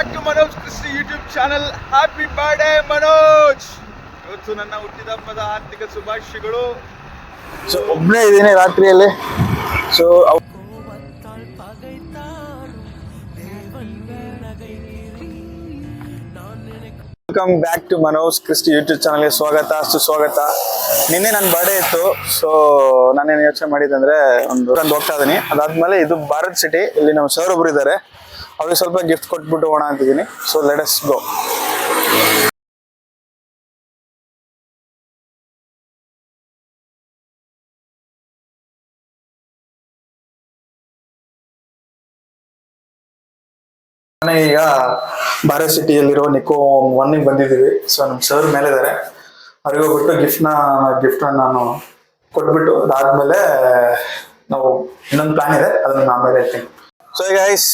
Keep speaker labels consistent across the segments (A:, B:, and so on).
A: Back to Manoj Krishi YouTube channel. Happy birthday Manoj! ಇವತ್ತು ನನ್ನ ಹುಟ್ಟಿದಬ್ಬದ ಆರ್ಥಿಕ ಶುಭಾಶಯಗಳು.
B: ಸೊ ಒಬ್ಬನೇ ಇದ್ದೀನಿ ರಾತ್ರಿಯಲ್ಲಿ. So welcome back to Manoj Christie YouTube ಚಾನಲ್ಗೆ ಸ್ವಾಗತ, ಸುಸ್ವಾಗತ. ನಿನ್ನೆ ನನ್ನ ಬರ್ಡೇ ಇತ್ತು. ಸೊ ನಾನೇನು ಯೋಚನೆ ಮಾಡಿದ್ದಂದ್ರೆ ಒಂದು ಹೋಗ್ತಾ ಇದ್ದೀನಿ. ಅದಾದ್ಮೇಲೆ ಇದು ಭಾರತ್ ಸಿಟಿ ಇಲ್ಲಿ ನಮ್ಮ ಸರ್ ಒಬ್ರು ಇದ್ದಾರೆ. ಅವ್ರಿಗೆ ಸ್ವಲ್ಪ ಗಿಫ್ಟ್ ಕೊಟ್ಬಿಟ್ಟು ಹೋಗೋಣ ಅಂತಿದ್ದೀನಿ. ಸೊ ಲೆಟಸ್ ಗೋ ನಾನು ಈಗ ಬಾರೆ ಸಿಟಿಯಲ್ಲಿರೋ ನಿಕೋ ಒನ್ನಿಗೆ ಬಂದಿದ್ದೀವಿ. ಸೊ ನಮ್ಮ ಸರ್ ಮೇಲೆ ಇದ್ದಾರೆ ಅವ್ರಿಗೆ ಹೋಗ್ಬಿಟ್ಟು ಗಿಫ್ಟ್ನ ಗಿಫ್ಟ್ನ ನಾನು ಕೊಟ್ಬಿಟ್ಟು ಅದಾದ್ಮೇಲೆ ನಾವು ಇನ್ನೊಂದು ಪ್ಲಾನ್ ಇದೆ. ಅದನ್ನ ಆಮೇಲೆ ಹೇಳ್ತೀನಿ. ಸೊ ಗೈಸ್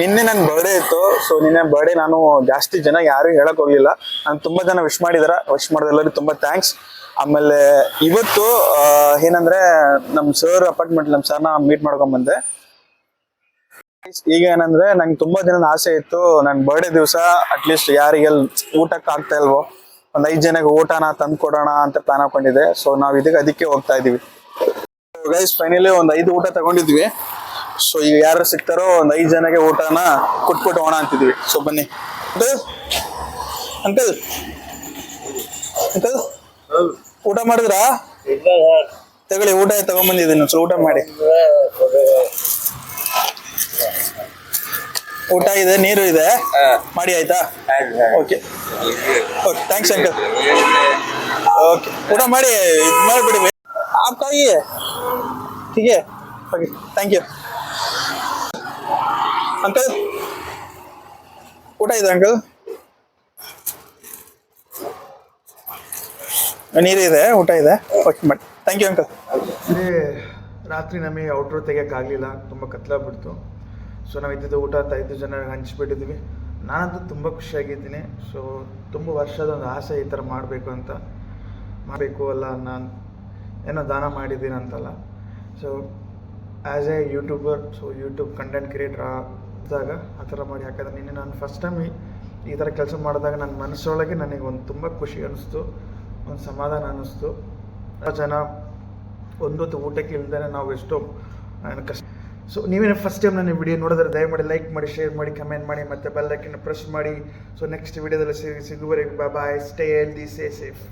B: ನಿನ್ನೆ ನನ್ನ ಬರ್ಡೇ ಇತ್ತು. ಸೊ ನಿನ್ನೆ ಬರ್ಡೇ ನಾನು ಜಾಸ್ತಿ ಜನ ಯಾರು ಹೇಳಕ್ ಹೋಗ್ಲಿಲ್ಲ. ನಾನು ತುಂಬಾ ಜನ ವಿಶ್ ಮಾಡಿದಾರ. ವಿಶ್ ಮಾಡಿದೆಲ್ಲರಿಗೂ ತುಂಬಾ ಥ್ಯಾಂಕ್ಸ್ ಆಮೇಲೆ ಇವತ್ತು ಏನಂದ್ರೆ ನಮ್ಮ ಸರ್ ಅಪಾರ್ಟ್ಮೆಂಟ್ ನಮ್ಮ ಸರ್ನ ಮೀಟ್ ಮಾಡ್ಕೊಂಡ್ ಬಂದೆ. ಈಗ ಏನಂದ್ರೆ ನಂಗೆ ತುಂಬಾ ದಿನದ ಆಸೆ ಇತ್ತು. ನನ್ನ ಬರ್ಡೇ ದಿವಸ ಅಟ್ಲೀಸ್ಟ್ ಯಾರಿಗೆ ಊಟಕ್ಕೆ ಆಗ್ತಾ ಇಲ್ವೋ, ಒಂದ್ ಐದ್ ಜನಕ್ಕೆ ಊಟನ ತಂದು ಕೊಡೋಣ ಅಂತ ಪ್ಲಾನ್ ಹಾಕೊಂಡಿದ್ದೆ. ಸೊ ನಾವ್ ಇದಕ್ಕೆ ಅದಕ್ಕೆ ಹೋಗ್ತಾ ಇದೀವಿ. ಗೈಸ್ ಫೈನಲಿ ಒಂದ್ ಐದು ಊಟ ತಗೊಂಡಿದ್ವಿ. ಸೊ ಈಗ ಯಾರು ಸಿಗ್ತಾರೋ ಒಂದ್ ಐದ್ ಜನಕ್ಕೆ ಊಟನ ಕೊಟ್ಬಿಟ್ಟು ಹೋಣ ಅಂತಿದ್ವಿ. ಸೊ ಬನ್ನಿ. ಅಂಕಲ್ ಅಂಕಲ್ ಊಟ ಮಾಡಿದ್ರ? ತಗೊಳ್ಳಿ ಊಟ ತಗೊಂಡ್ಬಂದಿದ್ದೀನಿ ಸೊ ಊಟ ಮಾಡಿ. ಊಟ ಇದೆ ನೀರು ಇದೆ. ಮಾಡಿ ಆಯ್ತಾ? Okay okay thanks uncle okay ಊಟ ಮಾಡಿ ಇದು ಮಾಡಿಬಿಡಿ. ಆಪ್ ಕಾಯಿ ಹೀಗೆ? ಓಕೆ ಥ್ಯಾಂಕ್ ಯು ಅಂಕಲ್ ಊಟ ಇದೆ ಅಂಕಲ್ ಇದೆ ಊಟ ಇದೆ ಓಕೆ ಮಾಡಿ ಥ್ಯಾಂಕ್ ಯು ಅಂಕಲ್
A: ಅದೇ ರಾತ್ರಿ ನಮಗೆ ಔಟ್ರು ತೆಗಿಯೋಕ್ಕಾಗಲಿಲ್ಲ, ತುಂಬ ಕತ್ಲಾಗ್ಬಿಡ್ತು. ಸೊ ನಾವು ಇದ್ದಿದ್ದು ಊಟ ಐದು ಜನ ಹಂಚ್ಬಿಟ್ಟಿದ್ವಿ. ನಾನಂತೂ ತುಂಬ ಖುಷಿಯಾಗಿದ್ದೀನಿ. ಸೊ ತುಂಬ ವರ್ಷದ ಒಂದು ಆಸೆ ಈ ಥರ ಮಾಡಬೇಕು ಅಂತ. ಮಾಡಬೇಕು ಅಲ್ಲ ನಾನು ಏನೋ ದಾನ ಮಾಡಿದ್ದೀನಂತಲ್ಲ. So as a YouTuber so YouTube content creator ಆದಾಗ ಆ ಥರ ಮಾಡಿ ಯಾಕಂದರೆ ನಿನ್ನೆ ನಾನು ಫಸ್ಟ್ ಟೈಮ್ ಈ ಥರ ಕೆಲಸ ಮಾಡಿದಾಗ ನನ್ನ ಮನಸ್ಸೊಳಗೆ ನನಗೆ ಒಂದು ತುಂಬ ಖುಷಿ ಅನ್ನಿಸ್ತು, ಒಂದು ಸಮಾಧಾನ ಅನ್ನಿಸ್ತು. ಜನ ಒಂದೊತ್ತು ಊಟಕ್ಕೆ ಇಲ್ದೇ ನಾವು ಎಷ್ಟೋ ಕಷ್ಟ ಸೊ ನೀವೇನು ಫಸ್ಟ್ ಟೈಮ್ ನನ್ನ ವಿಡಿಯೋ ನೋಡಿದ್ರೆ ದಯಮಾಡಿ ಲೈಕ್ ಮಾಡಿ ಶೇರ್ ಮಾಡಿ ಕಮೆಂಟ್ ಮಾಡಿ, ಮತ್ತು ಬೆಲ್ ಐಕನ್ ಪ್ರೆಸ್ ಮಾಡಿ. ಸೊ ನೆಕ್ಸ್ಟ್ ವಿಡಿಯೋದಲ್ಲಿ ಸಿಗುವರೆಗೆ bye stay healthy stay safe